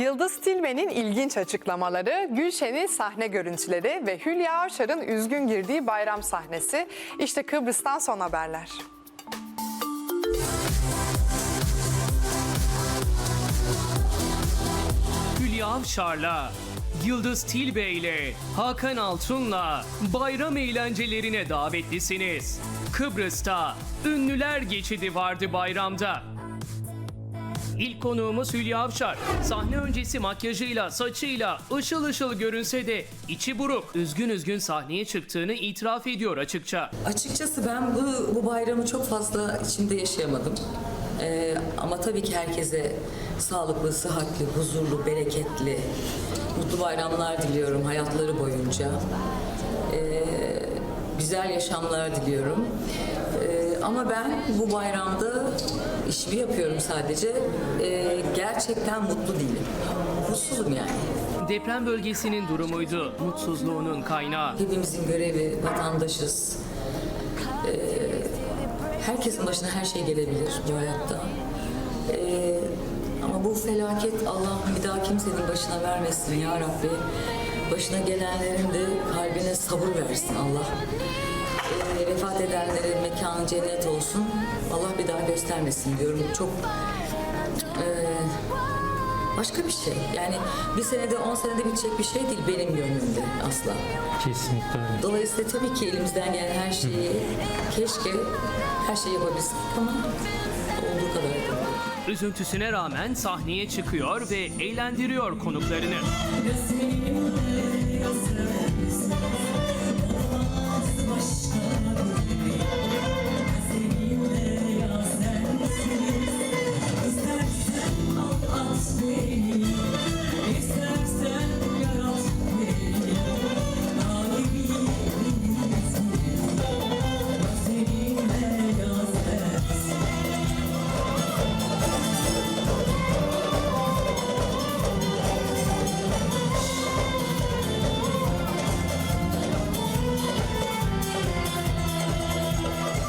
Yıldız Tilbe'nin ilginç açıklamaları, Gülşen'in sahne görüntüleri ve Hülya Avşar'ın üzgün girdiği bayram sahnesi. İşte Kıbrıs'tan son haberler. Hülya Avşar'la, Yıldız Tilbe ile, Hakan Altun'la bayram eğlencelerine davetlisiniz. Kıbrıs'ta ünlüler geçidi vardı bayramda. İlk konuğumuz Hülya Avşar. Sahne öncesi makyajıyla, saçıyla ışıl ışıl görünse de içi buruk. Üzgün üzgün sahneye çıktığını itiraf ediyor açıkça. Açıkçası ben bu, bu bayramı çok fazla içimde yaşayamadım. Ee, ama tabii ki herkese sağlıklı, sıhhatli, huzurlu, bereketli, mutlu bayramlar diliyorum hayatları boyunca. Ee, güzel yaşamlar diliyorum. Ee, ama ben bu bayramda işimi yapıyorum sadece. Ee, gerçekten mutlu değilim. Mutsuzum yani. Deprem bölgesinin durumuydu mutsuzluğunun kaynağı. Hepimizin görevi, vatandaşız. Ee, herkesin başına her şey gelebilir bu hayatta. Ee, ama bu felaket Allah bir daha kimsenin başına vermesin ya Rabbi. Başına gelenlerin de kalbine sabır versin Allah. Ee, vefat edenlerin mekanı cennet olsun. Allah bir daha göstermesin diyorum. Çok ee, başka bir şey. Yani bir senede, on senede bitecek bir şey değil benim gönlümde asla. Kesinlikle öyle. Dolayısıyla tabii ki elimizden gelen her şeyi keşke her şeyi yapabilsek ama olduğu kadar yapalım. Üzüntüsüne rağmen sahneye çıkıyor ve eğlendiriyor konuklarını.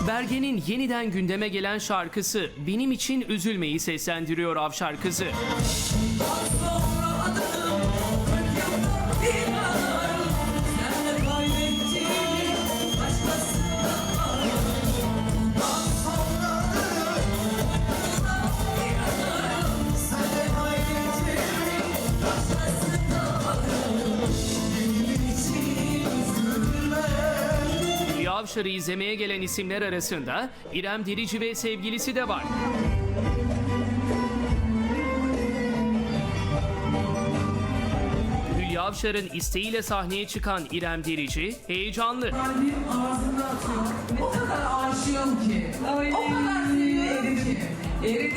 Bergen'in yeniden gündeme gelen şarkısı Benim için üzülmeyi seslendiriyor Avşar kızı. Hülya Avşar'ı izlemeye gelen isimler arasında İrem Derici ve sevgilisi de var. Hülya Avşar'ın isteğiyle sahneye çıkan İrem Derici heyecanlı. Kalbim ağzımda atıyor. O kadar aşığım ki. o kadar seviyorum ki. Eridi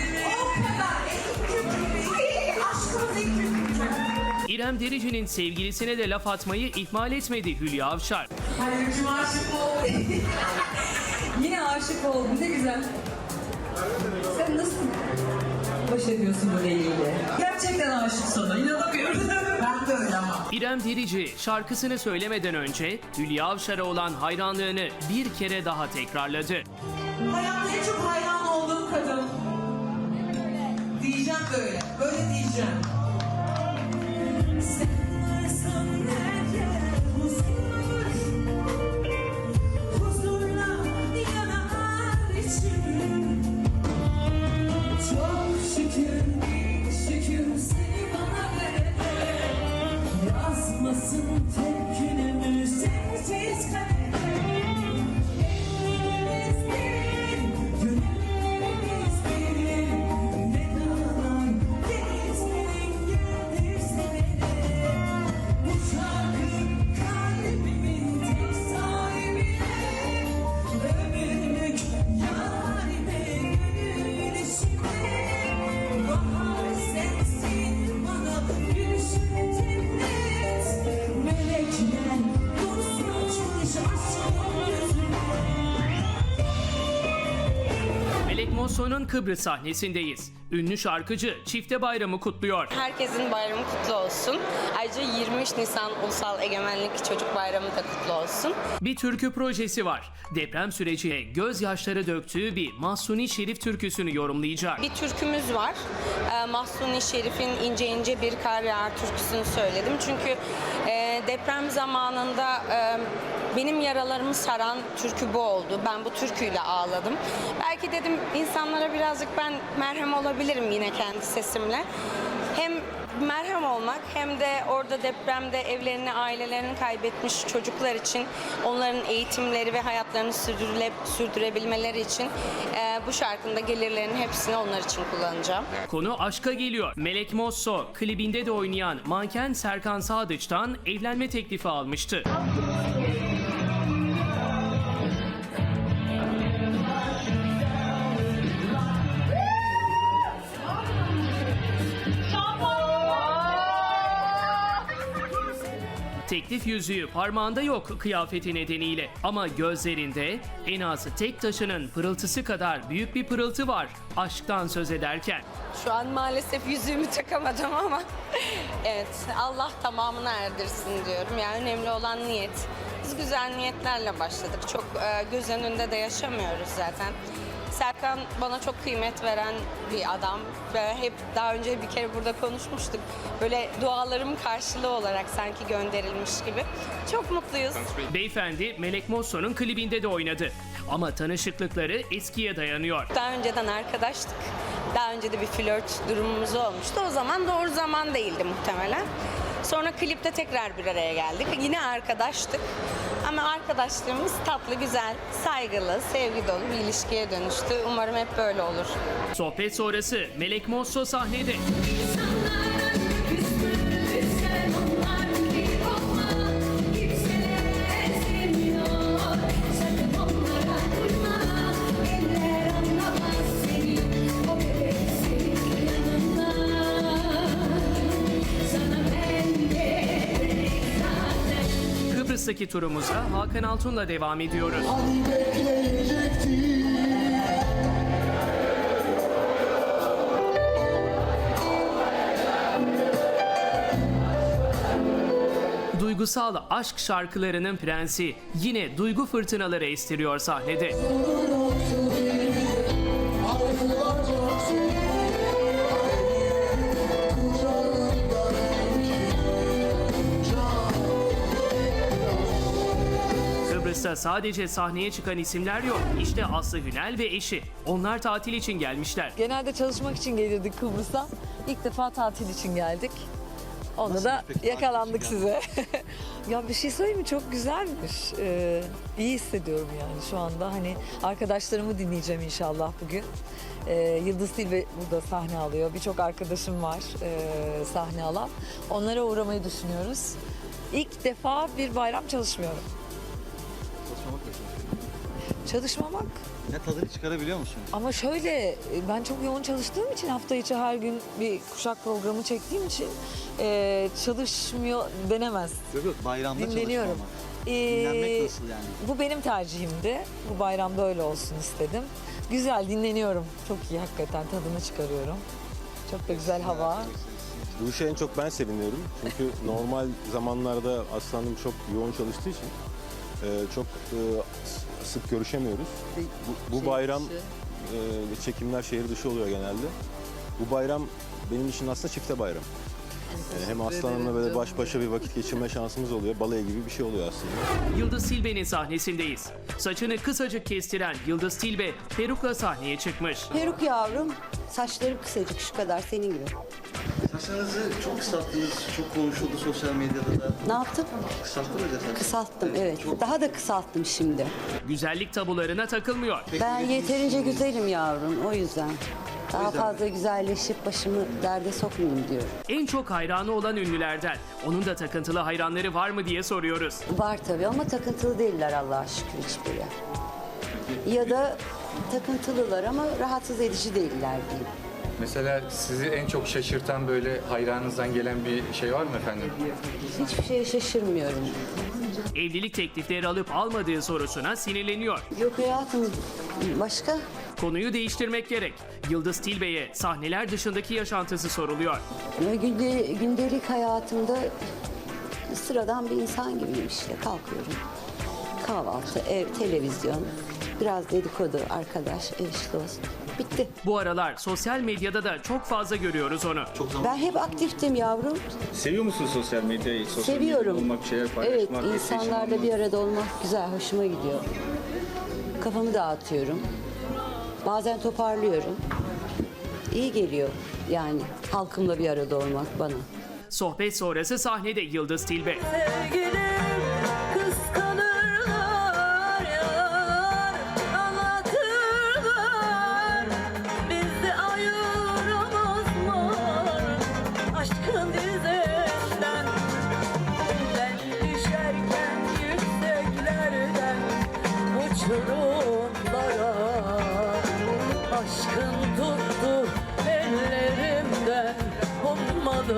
İrem Derici'nin sevgilisine de laf atmayı ihmal etmedi Hülya Avşar. Hayırcım aşık oldu. Yine aşık oldum. Ne güzel. Sen nasıl baş ediyorsun bu deliyle? Gerçekten aşık sana. İnanamıyorum. ben de öyle ama. İrem Derici şarkısını söylemeden önce Hülya Avşar'a olan hayranlığını bir kere daha tekrarladı. Hayatta en çok hayran olduğum kadın. Diyeceğim böyle. Böyle diyeceğim. Kıbrıs sahnesindeyiz. Ünlü şarkıcı çifte bayramı kutluyor. Herkesin bayramı kutlu olsun. Ayrıca 23 Nisan Ulusal Egemenlik Çocuk Bayramı da kutlu olsun. Bir türkü projesi var. Deprem sürecine gözyaşları döktüğü bir Mahsuni Şerif türküsünü yorumlayacak. Bir türkümüz var. Ee, Mahsuni Şerif'in İnce İnce Bir Kar Yağar türküsünü söyledim. Çünkü e, deprem zamanında e, benim yaralarımı saran türkü bu oldu. Ben bu türküyle ağladım. Belki dedim insanlara birazcık ben merhem olabilirim yine kendi sesimle. Hem merhem olmak hem de orada depremde evlerini, ailelerini kaybetmiş çocuklar için onların eğitimleri ve hayatlarını sürdürüle, sürdürebilmeleri için e, bu şarkında gelirlerin hepsini onlar için kullanacağım. Konu aşka geliyor. Melek Mosso klibinde de oynayan manken Serkan Sadıç'tan evlenme teklifi almıştı. Teklif yüzüğü parmağında yok kıyafeti nedeniyle ama gözlerinde en az tek taşının pırıltısı kadar büyük bir pırıltı var aşktan söz ederken. Şu an maalesef yüzüğümü takamadım ama evet Allah tamamını erdirsin diyorum. Yani önemli olan niyet. Biz güzel niyetlerle başladık. Çok e, göz önünde de yaşamıyoruz zaten. Serkan bana çok kıymet veren bir adam ve hep daha önce bir kere burada konuşmuştuk. Böyle dualarım karşılığı olarak sanki gönderilmiş gibi. Çok mutluyuz. Beyefendi Melek Mosso'nun klibinde de oynadı. Ama tanışıklıkları eskiye dayanıyor. Daha önceden arkadaştık. Daha önce de bir flört durumumuz olmuştu. O zaman doğru zaman değildi muhtemelen. Sonra klipte tekrar bir araya geldik. Yine arkadaştık. Ama arkadaşlığımız tatlı, güzel, saygılı, sevgi dolu bir ilişkiye dönüştü. Umarım hep böyle olur. Sohbet sonrası Melek Mosso sahnede. Kıbrıs'taki turumuza Hakan Altun'la devam ediyoruz. Duygusal aşk şarkılarının prensi yine duygu fırtınaları estiriyor sahnede. Sadece sahneye çıkan isimler yok. İşte Aslı Hünel ve eşi. Onlar tatil için gelmişler. Genelde çalışmak için gelirdik Kıbrıs'a. İlk defa tatil için geldik. Onda da yakalandık size. ya bir şey söyleyeyim mi? Çok güzelmiş. Ee, iyi hissediyorum yani şu anda. Hani arkadaşlarımı dinleyeceğim inşallah bugün. Ee, Yıldız Tilbe burada sahne alıyor. Birçok arkadaşım var ee, sahne alan. Onlara uğramayı düşünüyoruz. İlk defa bir bayram çalışmıyorum. Çalışmamak Ne tadını çıkarabiliyor musun? ama şöyle ben çok yoğun çalıştığım için hafta içi her gün bir kuşak programı çektiğim için e, çalışmıyor denemez. Yok yok bayramda Dinleniyorum. çalışma Ee, ama. Dinlenmek nasıl yani? Bu benim tercihimdi. Bu bayramda öyle olsun istedim. Güzel dinleniyorum. Çok iyi hakikaten tadını çıkarıyorum. Çok da güzel hava. Bu işe en çok ben seviniyorum. Çünkü normal zamanlarda Aslanım çok yoğun çalıştığı için e, çok e, sık görüşemiyoruz. Bu, bu bayram e, çekimler şehir dışı oluyor genelde. Bu bayram benim için aslında çifte bayram. Yani hem Aslanım'la böyle baş başa bir vakit geçirme şansımız oluyor. Balayı gibi bir şey oluyor aslında. Yıldız Tilbe'nin sahnesindeyiz. Saçını kısacık kestiren Yıldız Tilbe perukla sahneye çıkmış. Peruk yavrum, saçlarım kısacık şu kadar senin gibi. Saçlarınızı çok kısalttınız, çok konuşuldu sosyal medyada da. Ne yaptım? Kısalttınız saçlarınızı. Kısalttım evet. Daha da kısalttım şimdi. Güzellik tabularına takılmıyor. Ben yeterince güzelim yavrum o yüzden. Daha fazla güzelleşip başımı derde sokmayayım diyorum. En çok hayranı olan ünlülerden. Onun da takıntılı hayranları var mı diye soruyoruz. Var tabii ama takıntılı değiller Allah'a şükür hiçbiri. Ya da takıntılılar ama rahatsız edici değiller diyeyim. Mesela sizi en çok şaşırtan böyle hayranınızdan gelen bir şey var mı efendim? Hiçbir şeye şaşırmıyorum. Evlilik teklifleri alıp almadığı sorusuna sinirleniyor. Yok hayatım başka Konuyu değiştirmek gerek. Yıldız Tilbe'ye sahneler dışındaki yaşantısı soruluyor. Ya günde, gündelik hayatımda sıradan bir insan gibiyim işte. Kalkıyorum. Kahvaltı, ev, televizyon, biraz dedikodu, arkadaş, eş, dost. Bitti. Bu aralar sosyal medyada da çok fazla görüyoruz onu. Ben hep aktiftim yavrum. Seviyor musun sosyal medyayı? Sosyal Seviyorum. medyada olmak, şeyler Evet, paylaşmak, insanlarla bir arada olmak güzel, hoşuma gidiyor. Kafamı dağıtıyorum. Bazen toparlıyorum. İyi geliyor yani halkımla bir arada olmak bana. Sohbet sonrası sahnede Yıldız Tilbe. Sevgilim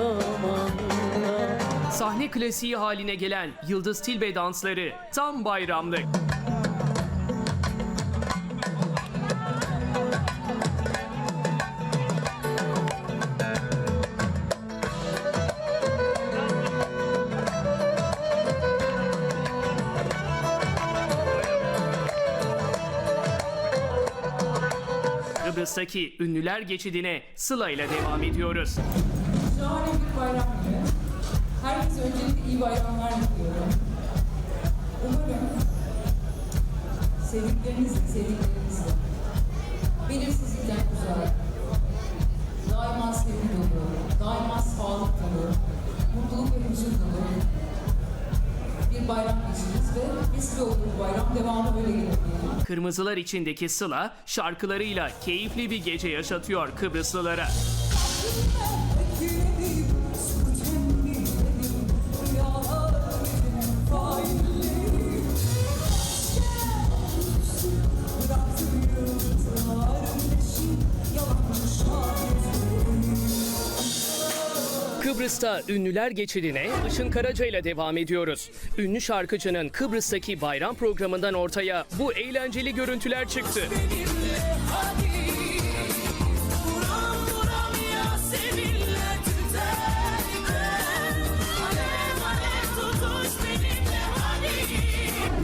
anda Sahne klasiği haline gelen Yıldız Tilbe dansları tam bayramlık. Kıbrıs'taki ünlüler geçidine Sıla ile devam ediyoruz. Şahane bir bayram günü. Herkese öncelikle iyi bayramlar diliyorum. Umarım sevdiklerinizle, sevdiklerinizle belirsizlikten uzak, daima sevgi dolu, daima sağlık dolu, mutluluk ve huzur dolu bir bayram geçiririz ve vesile olur bu bayram devamı böyle gelir. Kırmızılar içindeki Sıla şarkılarıyla keyifli bir gece yaşatıyor Kıbrıslılara. Kıbrıs'ta ünlüler geçidine Işın Karaca ile devam ediyoruz. Ünlü şarkıcının Kıbrıs'taki bayram programından ortaya bu eğlenceli görüntüler çıktı.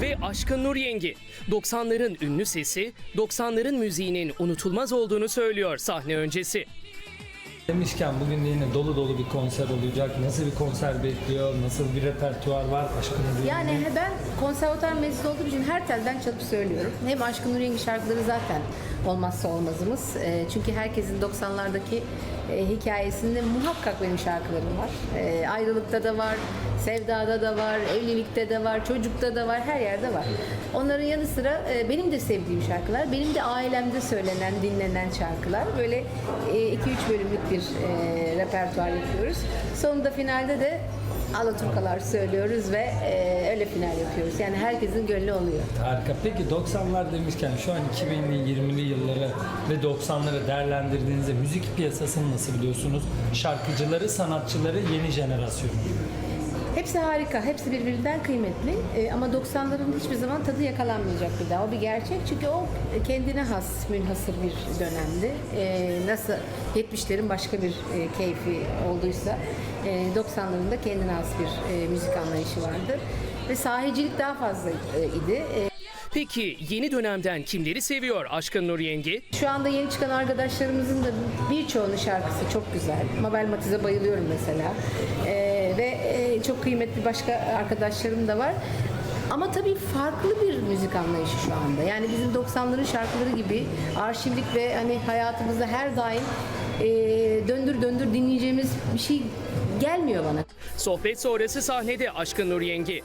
Ve Aşkın Nur Yengi. 90'ların ünlü sesi, 90'ların müziğinin unutulmaz olduğunu söylüyor sahne öncesi. Demişken bugün de yine dolu dolu bir konser olacak. Nasıl bir konser bekliyor? Nasıl bir repertuar var? Aşkınız Yani ben konservatuar mezunu olduğum için her telden çalıp söylüyorum. Hem Aşkın Nur Yengi şarkıları zaten olmazsa olmazımız. E, çünkü herkesin 90'lardaki e, hikayesinde muhakkak benim şarkılarım var. E, ayrılıkta da var, sevdada da var, evlilikte de var, çocukta da var, her yerde var. Onların yanı sıra e, benim de sevdiğim şarkılar, benim de ailemde söylenen, dinlenen şarkılar. Böyle 2-3 bölümlük bir e, repertuar yapıyoruz. Sonunda finalde de Alaturkalar söylüyoruz ve e, öyle final yapıyoruz. Yani herkesin gönlü oluyor. Harika. Peki 90'lar demişken şu an 2000'li 20'li yılları ve 90'ları değerlendirdiğinizde müzik piyasasını nasıl biliyorsunuz? Şarkıcıları, sanatçıları, yeni jenerasyon. Hepsi harika, hepsi birbirinden kıymetli E, ama 90'ların hiçbir zaman tadı yakalanmayacak bir daha. O bir gerçek çünkü o kendine has, münhasır bir dönemdi. E, nasıl 70'lerin başka bir e, keyfi olduysa e, 90'ların da kendine has bir e, müzik anlayışı vardı. Ve sahicilik daha fazla e, idi. E, Peki yeni dönemden kimleri seviyor Aşkın Nur Yengi? Şu anda yeni çıkan arkadaşlarımızın da birçoğunun şarkısı çok güzel. Mabel Matiz'e bayılıyorum mesela. Ee, ve e, çok kıymetli başka arkadaşlarım da var. Ama tabii farklı bir müzik anlayışı şu anda. Yani bizim 90'ların şarkıları gibi arşivlik ve hani hayatımızda her daim e, döndür döndür dinleyeceğimiz bir şey gelmiyor bana. Sohbet sonrası sahnede Aşkın Nur Yengi.